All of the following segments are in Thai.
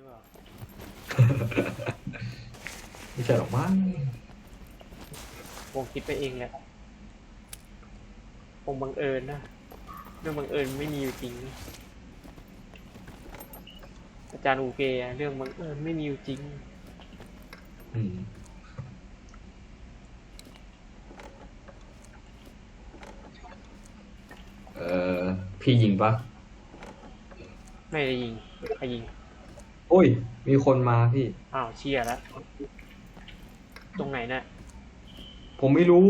รือเปล่าไม่ใช่หรอกมั้งคงคิดไปเองแหละคงบังเอิญนะเรื่องบังเอิญไม่มีอยู่จริงนะอาจารย์อูเกะเรื่องบังเอิญไม่มีอยู่จริง อืมเออพี่ยิงปะไม่ได้ยิงใครยิงโอ้ย มีคนมาพี่ อ้าวเชียร์แล้ว ตรงไหนน่ะ ผมไม่รู้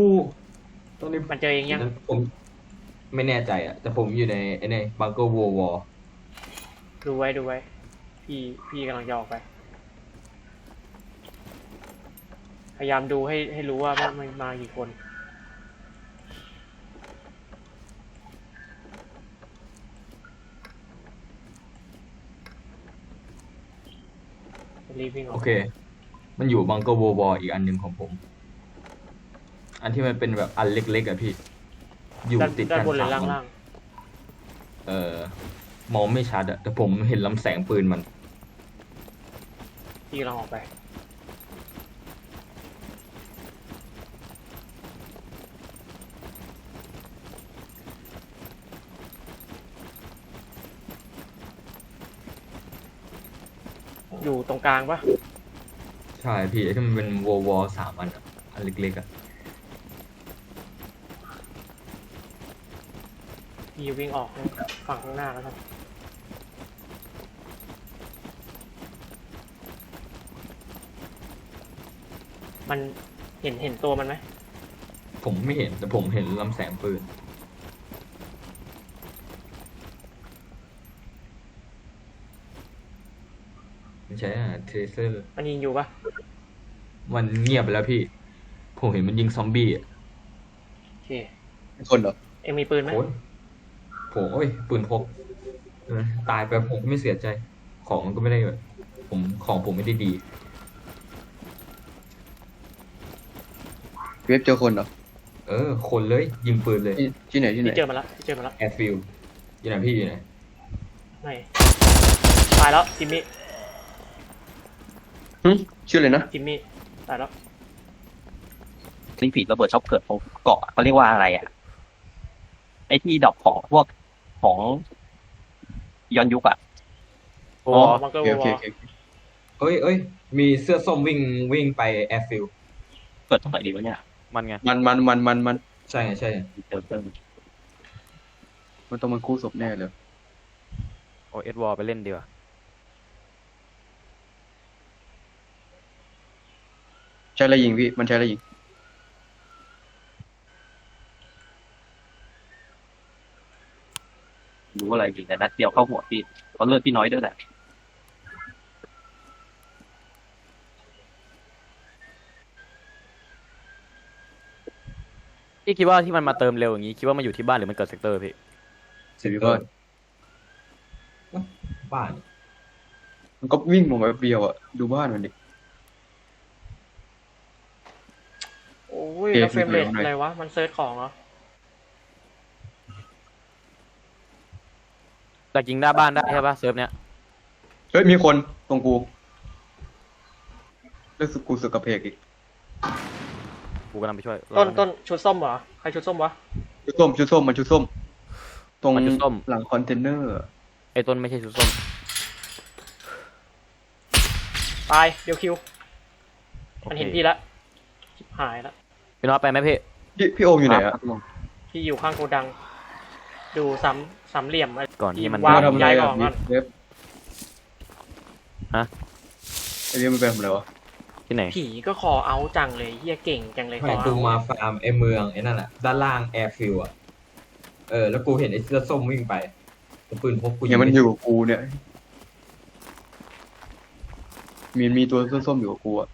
ตอนนี้มันเจอเองยัง ผมไม่แน่ใจอะแต่ผมอยู่ในไอ้ในบังเกอร์วอลวอลดูไว้ดูไว้ พี่พี่กำลังจะออกไป พยายามดูให้ให้รู้ว่าว่ามันมากี่คน รีบวิ่งออโอกเค มันอยู่บังเกอร์วอลวอลอีกอันหนึ่งของผม อันที่มันเป็นแบบอันเล็กๆอะพี่ อยู่ด้านติดด้านกันบนหรือสาล่ามงอันล่างเออมองไม่ชัดอะแต่ผมเห็นลำแสงปืนมันพี่กำลังออกไป อยู่ตรงกลางปะใช่พี่ไอ้ที่มันเป็นวอลวอลสามอันอะอันเล็กๆอะพี่วิ่งออกฝั่งข้างหน้าแล้วกันมันเห็นเห็นตัวมันไหมผมไม่เห็นแต่ผมเห็นลำแสงปืน ใช่อะเทเซอร์ มันยิงอยู่ปะมันเงียบไปแล้วพี่ ผมเห็นมันยิงซอมบี้อะโอเค คนเหรอเอ็งมีปืนไหมโอ้ยผมโอ้ย ปืนพกเออตายไปผมก็ไม่เสียใจ ของมันก็ไม่ได้แบบผมของผมไม่ได้ดี เว็บเจอคนเหรอเออ คนเลย ยิงปืนเลยที่ที่ไหนที่ไหน พี่เจอมาละพี่เจอมาละแอร์ฟิลอยู่ไหนพี่อยู่ไหน ไม่ ตายแล้วจิมมี่ หึชื่ออะไรนะจิมมี่ตายแล้วลิงผีระเบิดช็อปเกิดของเกาะเขาเรียกว่าอะไรอะ ไอ้ที่ดอกของพวกของย้อนยุคอะ โอ้อ๋อมันก็โอเควโออเคลโอเคเอ้ยเอ้ยมีเสื้อส้มวิ่งวิ่งไปแอร์ฟิลเกิดตรงไหนดีวะเนี่ยมันไง มันมันมันมันมันใช่ไงใช่ไงเจอเจอมันต้องมันคู่ศพแน่เลย โอเอสวอลไปเล่นดีกว่า ใช้อะไรยิงพี่ มันใช้อะไรยิง รู้อะไรจริงแต่นัดเดียวเข้าหัวพี่เพราะเลือดพี่น้อยด้วยแหละ พี่คิดว่าที่มันมาเติมเร็วอย่างนี้คิดว่ามันอยู่ที่บ้านหรือมันเกิดเซกเตอร์พี่สิบก้อนบ้าน มันก็วิ่งมาแบบเดียวอะดูบ้านมันดิ โอ้ยเกมแล้วเฟรมเรทอยู่ไหนอะไรวะ มันเซิร์ชของเหรอแต่ยิงหน้าบ้านได้ใช่ปะเซิร์ฟเนี้ยเฮ้ยมีคนตรงกูเลือกสกูสึกกับเพกอีกกูกำลังไปช่วยต้นต้นชุดส้มเหรอ ใครชุดส้มวะ ชุดส้มชุดส้มมันชุดส้ม ตรงมันชุดส้ม หลังคอนเทนเนอร์อะไอ้ต้นไม่ใช่ชุดส้มตายเดี๋ยวคิวโอมันเคเห็นพี่ละชิบหายละ พี่น็อตไปไหมพี่พี่พี่โอมอยู่ไหนอะพี่อยู่ข้างโกดัง ดูสามสามเหลี่ยมอะไร ก่อนที่มันวางทำอะไรย้ายขอะองก่อน เว็บฮะ ไอเว็บมันเป็นอะไรวะ ที่ไหน ผีก็คอเอาจังเลยเฮียเก่งจังเลยคไม่อกูเอามาฟาร์มไอ้เมืองไอ้นั่นอะด้านล่างแอร์ฟิลอะเออ แล้วกูเห็นไอ้เสื้อส้มวิ่งไปแต่ปืนพกกูเนี่ยมันไอยู่กับกูเนี่ย มีมีตัวส้มๆอยู่กับกูอะ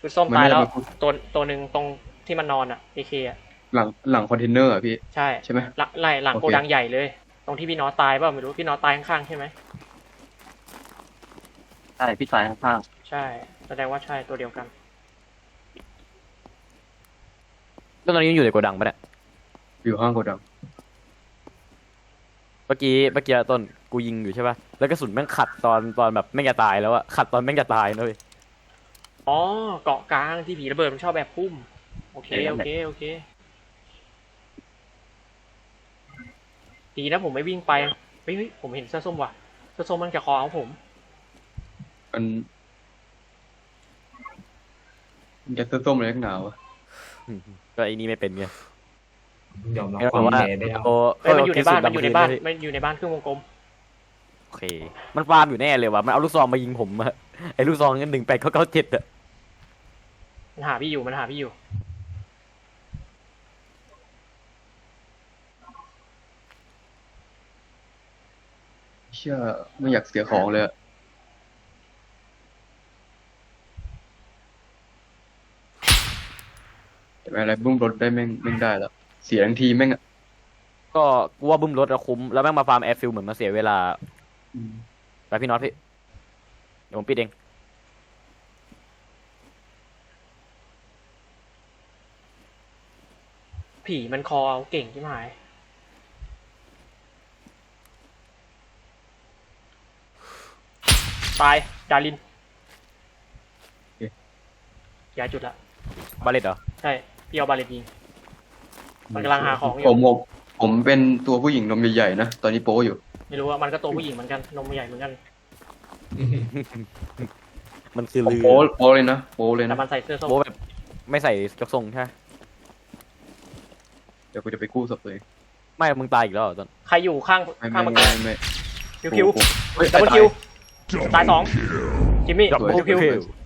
ชุดส้มมันตายไม่ได้แล้วมาพูดตัวตัวหนึ่งตรง ที่มันนอนอะเอเคอะหลังหลังคอนเทนเนอร์อะพี่ ใช่ใช่ไหมหลังไล่หลังโอเคโกดังใหญ่เลย ตรงที่พี่น้อตายเปล่าไม่รู้พี่น้อตายข้างๆใช่ไหมใช่พี่ชายข้างใช่ แสดงว่าใช่ตัวเดียวกันต้นตอนนี้ยังอยู่ในโกดังปะเนี่ยอยู่ห้างโกดังมื่อกี้เมื่อกี้ต้นกูยิงอยู่ใช่ป่ะแล้วกระสุนแม่งขัดตอนตอนแบบแม่งจะตายแล้วอะขัดตอนแม่งจะตายนะเว้ยอ๋อเกาะกลางที่ผีระเบิดมันชอบแบบพุ่มโอเคโอเคโอเคดีนะผมไม่วิ่งไปเฮ้ยเฮ้ยผมเห็นเสื้อส้มว่ะเสื้อส้มมันจะคอเอาผม มันมันจะส้มๆเลยนักหนาวอะก็ไอ้นี่ไม่เป็นไงยอมรับไม่ความว่าแย่ไม่ได้โอ้เอ้ยมันอยู่ในบ้านโเคมันอยู่ในบ้านสุดมันอยู่ในบ้านเครื่องวงกลมโอเค มันฟาร์มอยู่แน่เลยว่ะมันเอาลูกซองมายิงผมอะไอ้ลูกซองนั่นหนึ่งแปดเก้าเก้าเจ็ดอะมันหาพี่อยู่มันหาพี่อยู่ เชื่อไม่อยากเสียของเลยอะแต่ไม่อะไรบุ้งรถได้แม่งแม่งได้แล้วเสียทั้งทีแม่งอะก็กูว่าบึ้มรถอะคุ้มแล้วแม่งมาฟาร์มแอร์ฟิลเหมือนมาเสียเวลาอืมไปพี่น็อตพี่เดี๋ยวผมปิดเองผีมันคอเอาเก่งใช่ไหม ตายดารินย้ายจุดละบาเลตเหรอ ใช่พี่เอาบาเลตยิง มันกำลังหาของอผยู่มผมผมเป็นตัวผู้หญิงนมใหญ่ๆนะ ตอนนี้โป้อยู่ ไม่รู้ว่ามันก็ตัวผู้หญิงเหมือนกันนมใหญ่เหมือนกันมันคือผมลือโป้โป้เลยนะโป้เลยแต่นะ มันใส่เสื้อส้มโบแบบไม่ใส่ยกทรงใช่ไหมเดี๋ยวกูจะไปกู้ศพเลยไม่ มึงตายอีกแล้วเหรอต้นใครอยู่ข้างไม่ข้างไม่เมื่อไม่กี้ไม่คิวคิวโอ้โหเฮ้ยดับเบิลตายคิว ตายสองจิมมี่ Double คิวคิว kill